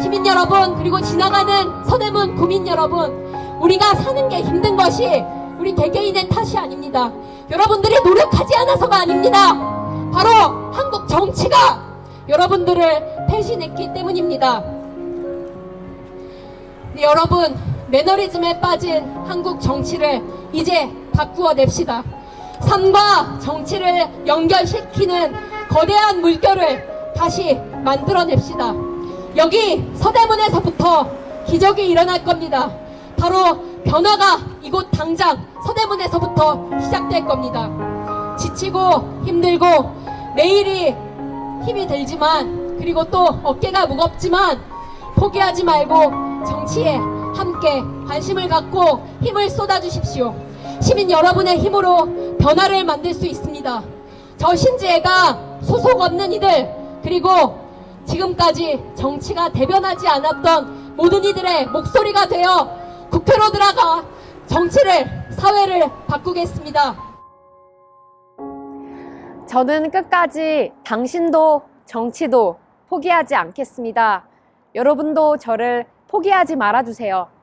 시민 여러분, 그리고 지나가는 서대문 구민 여러분, 우리가 사는 게 힘든 것이 우리 개개인의 탓이 아닙니다. 여러분들이 노력하지 않아서가 아닙니다. 바로 한국 정치가 여러분들을 배신했기 때문입니다. 네, 여러분, 매너리즘에 빠진 한국 정치를 이제 바꾸어 냅시다. 삶과 정치를 연결시키는 거대한 물결을 다시 만들어냅시다. 여기 서대문에서부터 기적이 일어날 겁니다. 바로 변화가 이곳 당장 서대문에서부터 시작될 겁니다. 지치고 힘들고 매일이 힘이 들지만 그리고 또 어깨가 무겁지만 포기하지 말고 정치에 함께 관심을 갖고 힘을 쏟아주십시오. 시민 여러분의 힘으로 변화를 만들 수 있습니다. 저 신지혜가 소속 없는 이들 그리고 지금까지 정치가 대변하지 않았던 모든 이들의 목소리가 되어 국회로 들어가 정치를 사회를 바꾸겠습니다. 저는 끝까지 당신도 정치도 포기하지 않겠습니다. 여러분도 저를 포기하지 말아주세요.